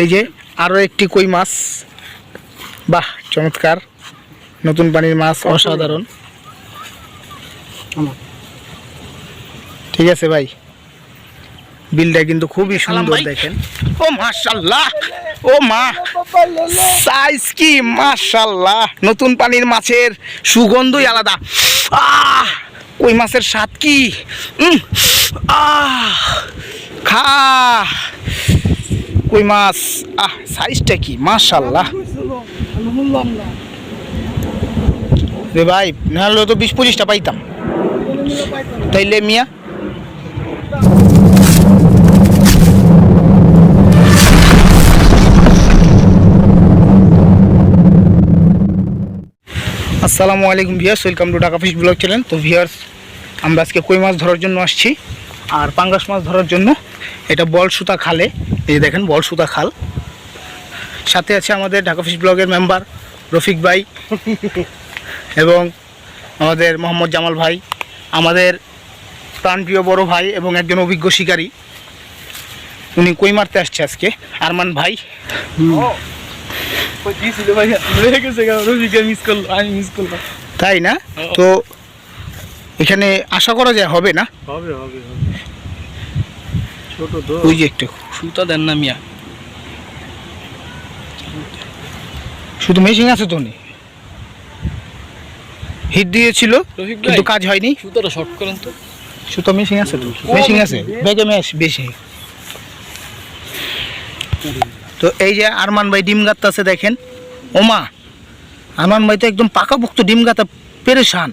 এই যে আরও একটি কই মাছ। বাহ চমৎকার। নতুন পানির মাছ অসাধারণ। ঠিক আছে ভাই। বিলটা কিন্তু খুবই সুন্দর দেখেন। ও মাশাল্লাহ ও মা সাইজ কি মাশাল্লাহ নতুন পানির মাছের সুগন্ধই আলাদা। আহ ওই মাছের স্বাদ কি? আহ খা। কই মাছ? আহ সাইজটা কি? মাশাল্লাহ রে ভাই নাহলে তো বিশ পঁচিশটা পাইতাম। তাইলে মিয়া? আসসালামু আলাইকুম viewers, welcome to Dhaka fish vlog channel তো ভিয়ার্স, আমরা আজকে কই মাছ ধরার জন্য আসছি? আর পাঙ্গাস মাছ ধরার জন্য, এটা বল সুতা খালে। এই দেখেন বল সুতা খাল। সাথে আছে আমাদের ঢাকা ফিশ ব্লগের মেম্বার রফিক ভাই এবং আমাদের মোহাম্মদ জামাল ভাই আমাদের প্রাণপ্রিয় বড় ভাই এবং একজন অভিজ্ঞ শিকারী। উনি কই মারতে আসছে আজকে? আরমান ভাই। তাই না? তো এখানে আশা করা যায় হবে না? হবে হবে। ছোট তো। ওই যে একটু সুতা দেন না মিয়া। শুধু মেশিন আছে তো নেই হিট দিয়েছিল কিন্তু কাজ হয়নি। সুতাটা শর্ট করেন তো। শুধু মেশিন আছে তো? মেশিন আছে। ব্যাগে ম্যাশ বেশি। তো এই যে আরমান ভাই ডিম গাত্তাছে দেখেন। ওমা আরমান ভাই তো একদম পাকাপোক্ত ডিম গাতা পেরেশান।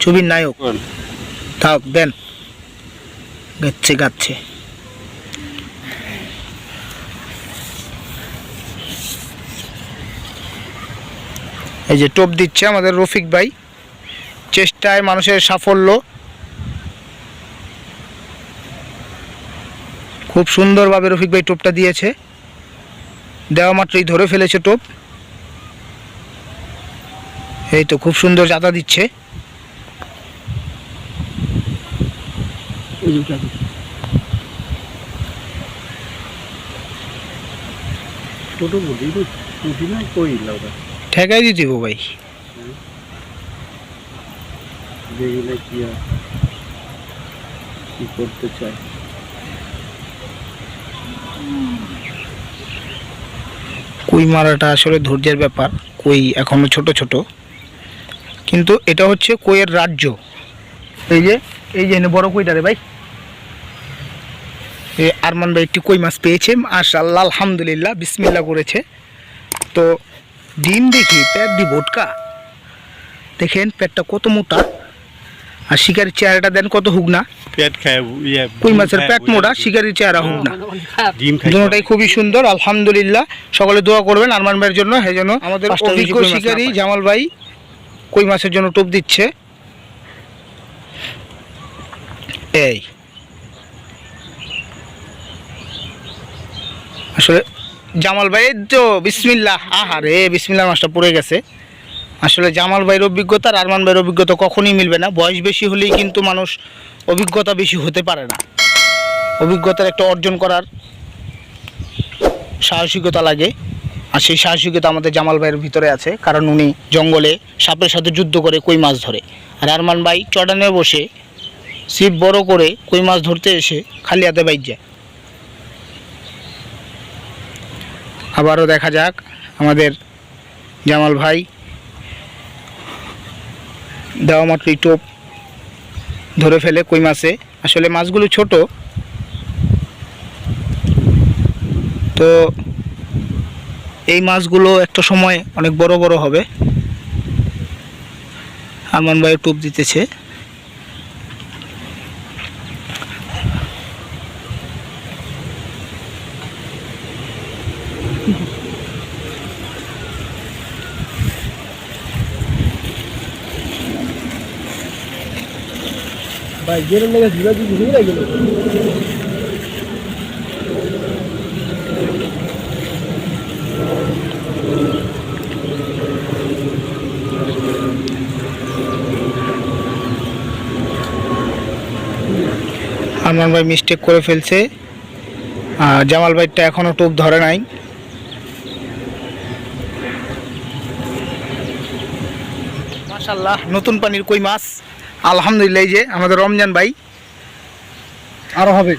ছবির নায়ক। থাক দেন। গাচ্ছে গাচ্ছে। এই যে টোপ দিচ্ছে আমাদের রফিক ভাই। চেষ্টায় মানুষের সাফল্য। খুব সুন্দরভাবে রফিক ভাই টোপটা দিয়েছে। দেওয়া মাত্রই ধরে ফেলেছে টোপ। এই তো খুব সুন্দর জাতা দিচ্ছে। তো পুঁটি না কই লাউটা ঠেকাই ভাই। দেখলে কি আর কি করতে চাই কই মারাটা আসলে ধৈর্যের ব্যাপার, কই এখনও ছোট ছোট। কিন্তু এটা হচ্ছে কইয়ের রাজ্য। এই যে এই যে বড় কইটা রে ভাই। এ আরমান ভাই একটি কই মাছ পেয়েছে মাশাল্লাহ আলহামদুলিল্লাহ বিসমিল্লাহ করেছে। তো ডিম দেখি পেট দি ভোটকা। দেখেন পেটটা কত মোটা। আর শিকারির চেহারাটা দেন কত হুক না পেট খায় ইয়ে কই মাছের পেট মোটা শিকারির চেহারা হুক না দুটোটাই খুবই সুন্দর আলহামদুলিল্লাহ। সকলে দোয়া করবেন আরমান ভাইয়ের জন্য সেই জন্য আমাদের অভিজ্ঞ শিকারী জামাল ভাই কই মাছের জন্য টোপ দিচ্ছে? এই। আসলে জামাল ভাই তো বিসমিল্লাহ। আহা রে বিসমিল্লাহ মাছটা পড়ে গেছে। আসলে জামাল ভাইয়ের অভিজ্ঞতা আর আরমান ভাইয়ের অভিজ্ঞতা কখনই মিলবে না। বয়স বেশি হলেই কিন্তু মানুষ অভিজ্ঞতা বেশি হতে পারে না। অভিজ্ঞতার একটা অর্জন করার সাহসিকতা লাগে। আর সেই সাহসিকতা আমাদের জামাল ভাইয়ের ভিতরে আছে, কারণ উনি জঙ্গলে সাপের সাথে যুদ্ধ করে কই মাছ ধরে। আর আরমান ভাই চটানে বসে ছিপ বড় করে কই মাছ ধরতে এসে খালি হাতে বাইর যায়। আবারও দেখা যাক আমাদের জামাল ভাই দেওয়া মাত্রই টোপ ধরে ফেলে কই মাছে। আসলে মাছগুলো ছোট। তো এই মাছগুলো একটা সময় অনেক বড় বড় হবে। আরমান ভাই টোপ দিতেছে। ভাই গেরে লেগে জিবা দি ঘুরে গেল। ভাই মিস্টেক করে ফেলছে। আর জামাল ভাইটা এখনও টোপ ধরে নাই। মাশাল্লাহ নতুন পানির কই মাছ? আলহামদুলিল্লাহ এই যে আমাদের রমজান ভাই। আরও হবে।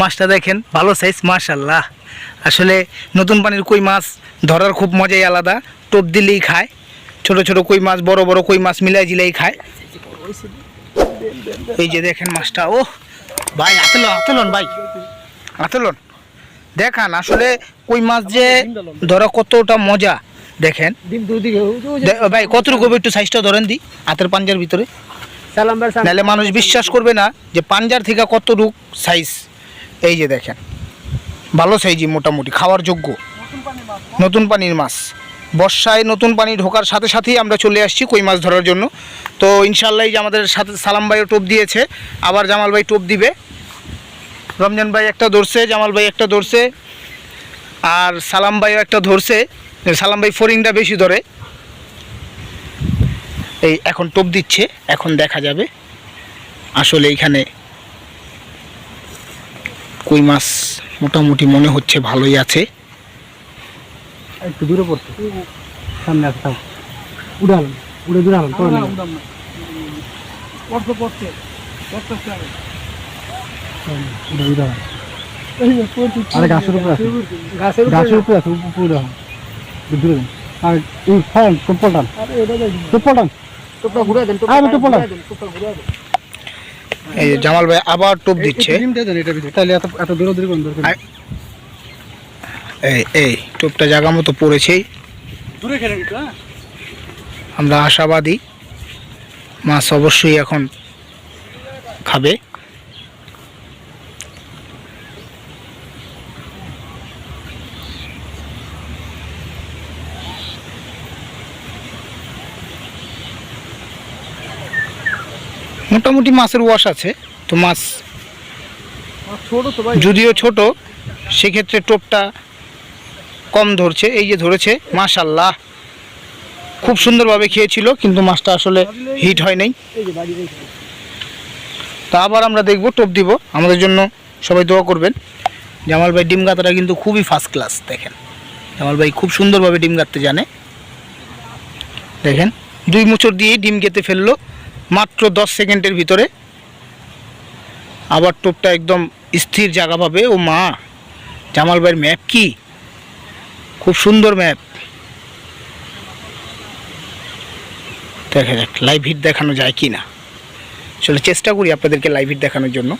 মাছটা দেখেন ভালো সাইজ মাশাল্লাহ আসলে নতুন পানির কই মাছ ধরার খুব মজাই আলাদা। টোপ দিলেই খায়। ছোট ছোট কই মাছ বড় বড় কই মাছ মিলাই জিলাই খায়। এই যে দেখেন মাছটা ও ভাই আতলন আতলন ভাই। আতলন। দেখান আসলে কই মাছ যে ধরা কতটা মজা। দেখেন। ভাই কতটুকু একটু সাইজটা ধরেন দি হাতের পাঞ্জার ভিতরে। নাহলে মানুষ বিশ্বাস করবে না যে পাঞ্জার থেকে কত রুক সাইজ এই যে দেখেন, ভালো সাইজই মোটামুটি, খাওয়ার যোগ্য। নতুন পানির মাছ। বর্ষায় নতুন পানি ঢোকার সাথে সাথেই আমরা চলে আসছি কই মাছ ধরার জন্য। তো ইনশাল্লাহ যে আমাদের সাথে সালাম ভাইও টোপ দিয়েছে, আবার জামাল ভাই টোপ দিবে। রমজান ভাই একটা ধরছে, জামাল ভাই একটা ধরছে, আর সালাম ভাইও একটা ধরছে। সালাম ভাই ফরিংটা বেশি ধরে। এই এখন টোপ দিচ্ছে এখন দেখা যাবে। আসলে এইখানে কই মাছ মোটামুটি মনে হচ্ছে ভালোই আছে। একটু দূরে পড়ছে। সামনে পড়ে আরে। গাছের উপরে আছে। গাছের উপরে আছে উপরে। আর এই ফ্যান টোপল টান। এই জামাল ভাই আবার টোপ দিচ্ছে। এই এই টোপটা জায়গা মতো পড়েছেই। হ্যাঁ? আমরা আশাবাদী। মাছ অবশ্যই এখন খাবে। মোটামুটি মাছের ওয়াশ আছে, তো মাছ যদিও ছোট, সেক্ষেত্রে টোপটা কম ধরছে, এই যে ধরেছে, মাশাল্লাহ। খুব সুন্দরভাবে খেয়েছিল, কিন্তু মাছটা আসলে হিট হয় নাই। তা আবার আমরা দেখব, টোপ দিব। আমাদের জন্য সবাই দোয়া করবেন। জামাল ভাই ডিম গাতাটা কিন্তু খুবই ফার্স্ট ক্লাস দেখেন। জামাল ভাই খুব সুন্দরভাবে ডিম গাঁততে জানে। দেখেন, দুই মুচড় দিয়ে ডিম গেতে ফেলল। মাত্র দশ সেকেন্ডের ভিতরে আবার টোপটা একদম স্থির জায়গা পাবে। ও মা, জামাল ভাইয়ের ম্যাপ কি? খুব সুন্দর ম্যাপ। দেখা যাক লাইভ হিট দেখানো যায় কি না চলে চেষ্টা করি আপনাদেরকে লাইভ হিট দেখানোর জন্য।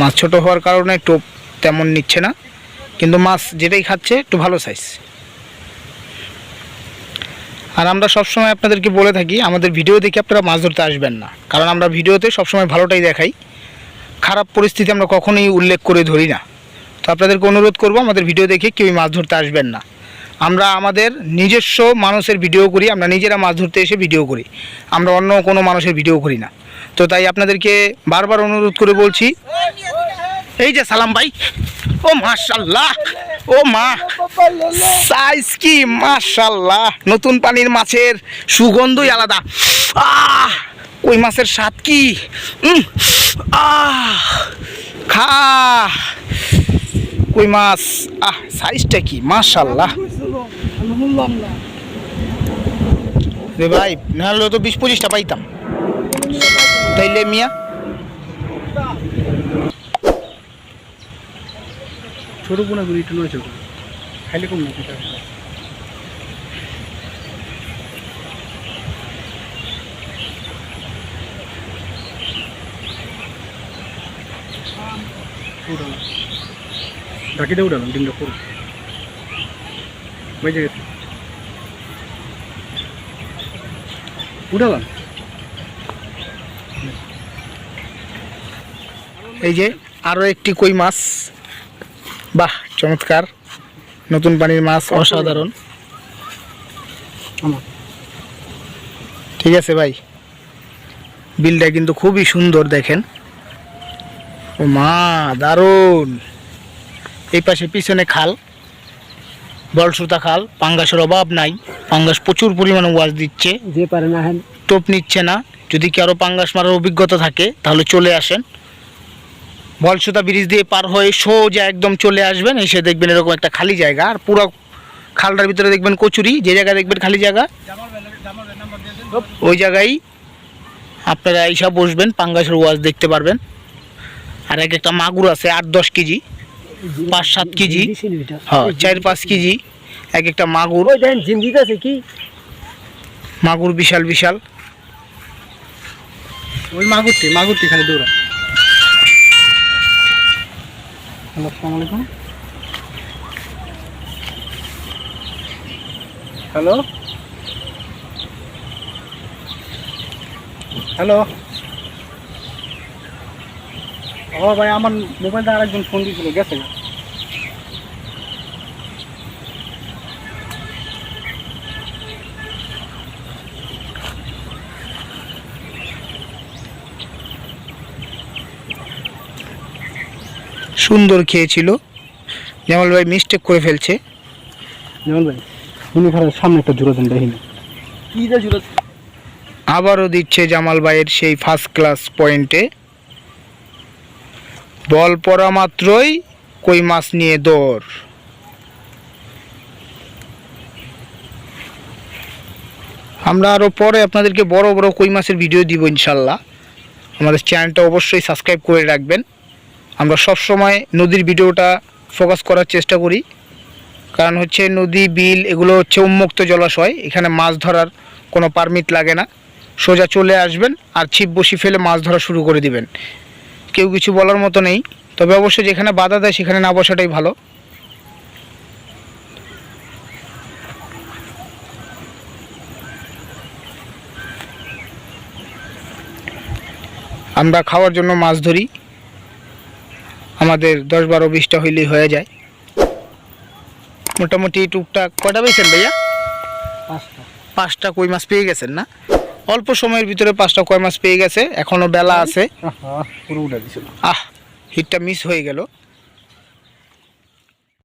মাছ ছোট হওয়ার কারণে টোপ তেমন নিচ্ছে না। কিন্তু মাছ যেটাই খাচ্ছে, একটু ভালো সাইজ আর আমরা সবসময় আপনাদেরকে বলে থাকি, আমাদের ভিডিও দেখে আপনারা মাছ ধরতে আসবেন না। কারণ আমরা ভিডিওতে সবসময় ভালোটাই দেখাই। খারাপ পরিস্থিতি আমরা কখনোই উল্লেখ করে ধরি না। তো আপনাদেরকে অনুরোধ করব, আমাদের ভিডিও দেখে কেউই মাছ ধরতে আসবেন না। আমরা আমাদের নিজস্ব মানুষের ভিডিও করি, আমরা নিজেরা মাছ ধরতে এসে ভিডিও করি। আমরা অন্য কোনো মানুষের ভিডিও করি না। তো তাই আপনাদেরকে বারবার অনুরোধ করে বলছি, এই যে সালাম ভাই, ও মাশাল্লাহ! ও মা সাইজ কি মাশাল্লাহ নতুন পানির মাছের সুগন্ধই আলাদা। আহ, ওই মাছের স্বাদ কি? আহ, খা। কই মাছ? আহ সাইজটা কি? মাশাল্লাহ রে ভাই নাহলে তো বিশ পঁচিশটা পাইতাম। তাইলে মিয়া? ছোট খাইলে কম না সেটা উড়ালাম। ঢাকিতে উড়ালাম, ডিমটা পুরো বেজে গেছে উড়ালাম। এই যে আরও একটি কই মাছ। বাহ চমৎকার। নতুন পানির মাছ অসাধারণ। ঠিক আছে ভাই। বিলটা কিন্তু খুবই সুন্দর দেখেন। ও মা দারুণ। এই পাশে পিছনে খাল। বলসুতা খাল পাঙ্গাসের অভাব নাই। পাঙ্গাস প্রচুর পরিমাণে ওয়াশ দিচ্ছে। যে পারে না টোপ নিচ্ছে না। যদি কারও পাঙ্গাস মারার অভিজ্ঞতা থাকে তাহলে চলে আসেন। বলসুতা ব্রিজ দিয়ে পার হয়ে সোজা একদম চলে আসবেন। এসে দেখবেন এরকম একটা খালি জায়গা। আর পুরো খালটার ভিতরে দেখবেন কচুরি। যে জায়গায় দেখবেন খালি জায়গা ওই জায়গায় আপনারা এইসব বসবেন পাঙ্গাসের ওয়াজ দেখতে পারবেন। আর এক একটা মাগুর আছে আট দশ কেজি পাঁচ সাত কেজি হ্যাঁ চার পাঁচ কেজি এক একটা মাগুর। আছে কি? মাগুর বিশাল বিশাল। ওই মাগুরটি মাগুরটি খালি দৌড়া হ্যালো আসসালামু আলাইকুম। হ্যালো। হ্যালো। ও ভাই আমার মোবাইলটা আরেকজন ফোন দিয়েছিল গেছে। সুন্দর খেয়েছিল। জামাল ভাই মিস্টেক করে ফেলছে। যেমন ভাই সামনে একটা জুড়ে দেন দেখিনি কি যে জুড়ে আবারও দিচ্ছে জামাল ভাইয়ের সেই ফার্স্ট ক্লাস পয়েন্টে বল পড়া মাত্রই কই মাছ নিয়ে দৌড়। আমরা আরও পরে আপনাদেরকে বড় বড় কই মাছের ভিডিও দিব ইনশাল্লাহ। আমাদের চ্যানেলটা অবশ্যই সাবস্ক্রাইব করে রাখবেন। আমরা সব সময় নদীর ভিডিওটা ফোকাস করার চেষ্টা করি। কারণ হচ্ছে নদী, বিল এগুলো হচ্ছে উন্মুক্ত জলাশয়, এখানে মাছ ধরার কোনো পারমিট লাগে না। সোজা চলে আসবেন আর ছিপ বসি ফেলে মাছ ধরা শুরু করে দিবেন। কেউ কিছু বলার মতো নেই। তবে অবশ্যই যেখানে বাধা দেয় সেখানে না বসাটাই ভালো। আমরা খাওয়ার জন্য মাছ ধরি। আমাদের দশ বারো বিশটা হইলেই হয়ে যায়। মোটামুটি টুকটাক কটা পেয়েছেন ভাইয়া? পাঁচটা। কই মাছ পেয়ে গেছেন না? অল্প সময়ের ভিতরে পাঁচটা কয় মাছ পেয়ে গেছে এখনও বেলা আছে। আহ হিটটা মিস হয়ে গেল।